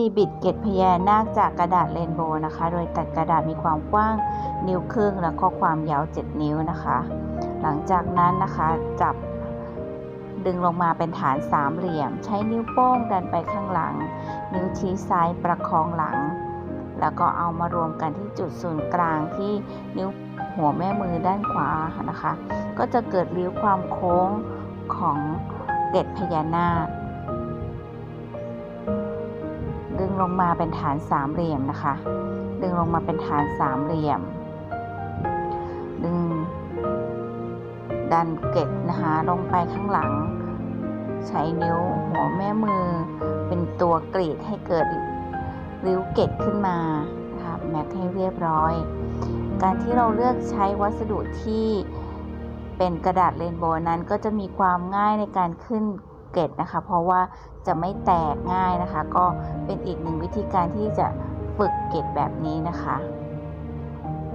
มีบิดเกล็ดพญานาคจากกระดาษเรนโบว์นะคะ โดยตัดกระดาษมีความกว้างนิ้วครึ่งแล้วก็ความยาว 7 นิ้วนะคะ หลังจากนั้นนะคะจับดึงลงมาเป็นฐานสามเหลี่ยม ใช้นิ้วโป้งดันไปข้างหลัง นิ้วชี้ซ้ายประคองหลัง แล้วก็เอามารวมกันที่จุดศูนย์กลางที่นิ้วหัวแม่มือด้านขวานะคะ ก็จะเกิดริ้วความโค้งของเกล็ดพญานาค งลงมาเป็นฐานสามเหลี่ยมนะคะ ดึงลงมาเป็นฐานสามเหลี่ยม ดึงดันเกล็ดนะคะลงไปข้างหลัง ใช้นิ้วหัวแม่มือ เป็นตัวกรีดให้เกิดริ้วเกล็ดขึ้นมานะคะแม็กให้เรียบร้อย การที่เราเลือกใช้วัสดุที่เป็นกระดาษเรนโบว์นั้นก็จะมีความง่ายในการขึ้น เกล็ดนะคะ เพราะว่าจะไม่แตกง่ายนะคะ ก็เป็นอีกหนึ่งวิธีการที่จะฝึกเกล็ดแบบนี้นะคะ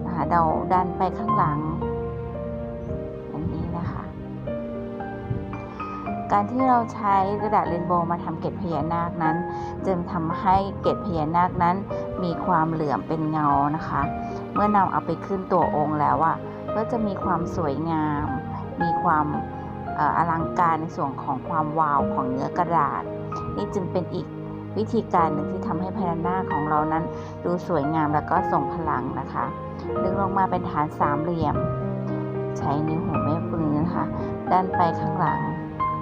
นะคะเราดันไปข้างหลังอย่างนี้นะคะ การที่เราใช้กระดาษเรนโบว์มาทำเกล็ดพญานาคนั้นจึงทำให้เกล็ดพญานาคนั้น มีความเหลื่อมเป็นเงานะคะ เมื่อนำเอาไปขึ้นตัวองค์แล้วอะก็จะมีความสวยงาม มีความ อลังการในส่วนของความวาวของเนื้อกระดาษ นี่จึงเป็นอีกวิธีการหนึ่งที่ทำให้พญานาคของเรานั้น ดูสวยงามแล้วก็ส่งพลังนะคะดึงลงมาเป็นฐานสามเหลี่ยม ใช้นิ้วหัวแม่ปืนนะคะดันไปข้างหลัง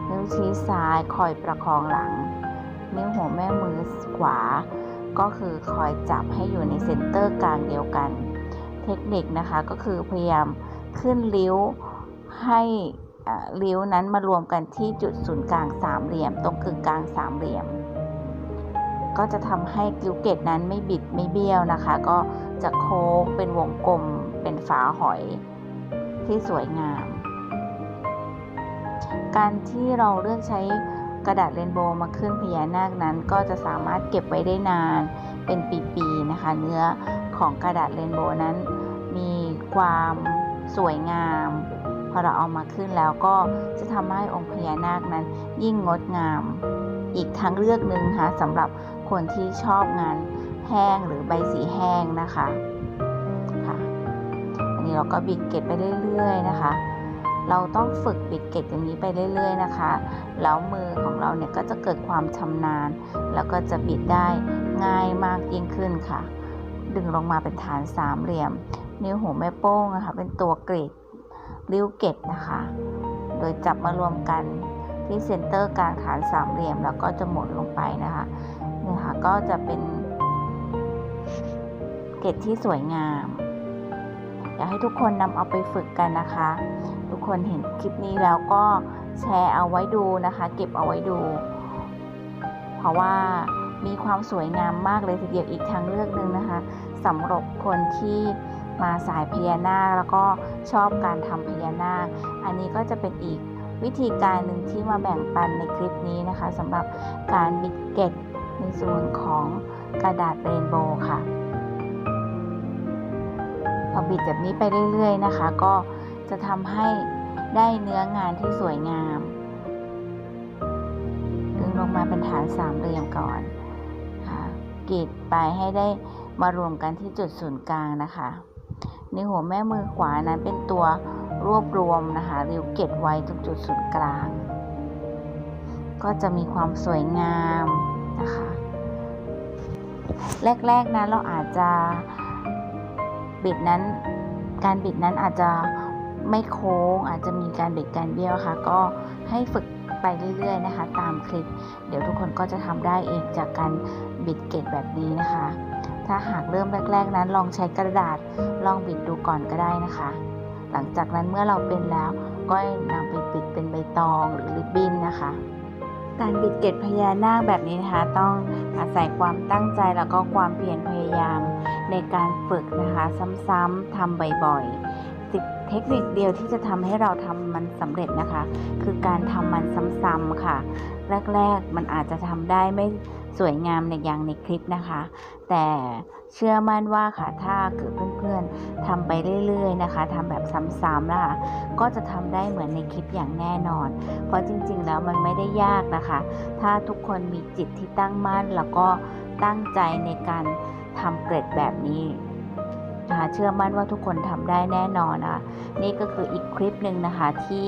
นิ้วชี้ซ้ายคอยประคองหลัง นิ้วหัวแม่มือขวา ก็คือคอยจับให้อยู่ในเซนเตอร์กลางเดียวกัน เทคนิคนะคะก็คือพยายามขึ้นริ้วให้ ริ้วนั้นมารวมกันที่จุดศูนย์กลางสามเหลี่ยม ตรงกึ่งกลางสามเหลี่ยม ก็จะทำให้กิ้วเกตนั้นไม่บิดไม่เบี้ยวนะคะ ก็จะโค้งเป็นวงกลมเป็นฝาหอยที่สวยงาม การที่เราเลือกใช้กระดาษเรนโบว์มาขึ้นพญานาคนั้น ก็จะสามารถเก็บไว้ได้นานเป็นปีๆนะคะ เนื้อของกระดาษเรนโบว์นั้น มีความสวยงาม อเราเอามาขึ้นแล้วก็จะทำให้องค์พญานาคนั้น ยิ่งงดงาม อีกทางเลือกหนึ่งค่ะสำหรับคนที่ชอบงานแห้งหรือใบสีแห้งนะคะค่ะอันนี้เราก็บิดเกล็ดไปเรื่อยๆนะคะ เราต้องฝึกบิดเกล็ดอย่างนี้ไปเรื่อย ๆนะคะ แล้วมือของเราเนี่ยก็จะเกิดความชำนาญ แล้วก็จะบิดได้ง่ายมากยิ่งขึ้นค่ะ ดึงลงมาเป็นฐานสามเหลี่ยม นิ้วหัวแม่โป้งนะคะเป็นตัวกรีด ริ้วเกล็ดนะคะ โดยจับมารวมกันที่เซนเตอร์กลางฐานสามเหลี่ยมแล้วก็จะหมุนลงไปนะคะเนี่ยค่ะก็จะเป็นเกล็ดที่สวยงาม อยากให้ทุกคนนำเอาไปฝึกกันนะคะ ทุกคนเห็นคลิปนี้แล้วก็แชร์เอาไว้ดูนะคะ เก็บเอาไว้ดู เพราะว่ามีความสวยงามมากเลยทีเดียวอีกทางเลือกหนึ่งนะคะสำหรับคนที่ มาสายพญานาคแล้วก็ชอบการทำพญานาค อันนี้ก็จะเป็นอีกวิธีการหนึ่งที่มาแบ่งปันในคลิปนี้นะคะสำหรับการบิดเกล็ดในส่วนของกระดาษเรนโบว์ค่ะพอบิดแบบนี้ไปเรื่อยๆนะคะ ก็จะทำให้ได้เนื้องานที่สวยงาม ดึงลงมาเป็นฐานสามเหลี่ยมก่อนค่ะกรีดไปให้ได้มารวมกันที่จุดศูนย์กลางนะคะ ในหัวแม่มือขวานั้นเป็นตัวรวบรวมนะคะริ้วเกตไว้ตรงจุดศูนย์กลาง ก็จะมีความสวยงามนะคะ แรกๆนะเราอาจจะบิดนั้นการบิดนั้นอาจจะไม่โค้ง อาจจะมีการบิดการเบี้ยวค่ะ ก็ให้ฝึกไปเรื่อยๆนะคะ ตามคลิป เดี๋ยวทุกคนก็จะทำได้เองจากการบิดเกตแบบนี้นะคะ ถ้าหากเริ่มแรก ๆ นั้นลองใช้กระดาษลองบิดดูก่อนก็ได้นะคะ หลังจากนั้นเมื่อเราเป็นแล้วก็นำไปปิดเป็นใบตองหรือริบบิ้นนะคะ การบิดเกล็ดพญานาคแบบนี้นะคะ ต้องอาศัยความตั้งใจแล้วก็ความเพียรพยายาม ในการฝึกนะคะ ซ้ำๆทำบ่อยๆสิเทคนิคเดียวที่จะทำให้เราทำมันสำเร็จนะคะ คือการทำมันซ้ำๆค่ะ แรก ๆ มันอาจจะทำได้ไม่ สวยงามในอย่างในคลิปนะคะ แต่เชื่อมั่นว่าค่ะถ้าเกิดเพื่อนๆทำไปเรื่อยๆนะคะทำแบบซ้ำๆนะคะก็จะทำได้เหมือนในคลิปอย่างแน่นอน เพราะจริงๆแล้วมันไม่ได้ยากนะคะ ถ้าทุกคนมีจิตที่ตั้งมั่นแล้วก็ตั้งใจในการทำเกร็ดแบบนี้ นะคะเชื่อมั่นว่าทุกคนทำได้แน่นอนนะคะนี่ก็คืออีกคลิปหนึ่งนะคะที่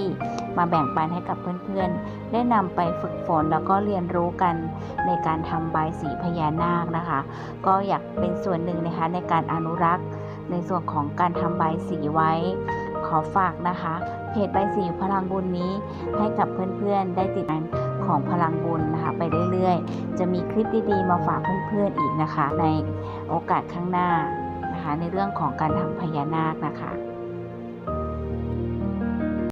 มาแบ่งปันให้กับเพื่อนๆ ได้นำไปฝึกฝนแล้วก็เรียนรู้กันในการทำใบสีพญานาคนะคะ ก็อยากเป็นส่วนหนึ่งนะคะในการอนุรักษ์ ในส่วนของการทำใบสีไว้ ขอฝากนะคะ เพจใบสีพลังบุญนี้ให้กับเพื่อนๆ ได้ติดตามของพลังบุญนะคะไปเรื่อยๆ จะมีคลิปดีๆ มาฝากเพื่อนๆอีกนะคะ ในโอกาสข้างหน้า นะคะในเรื่องของการทำพญานาคนะคะ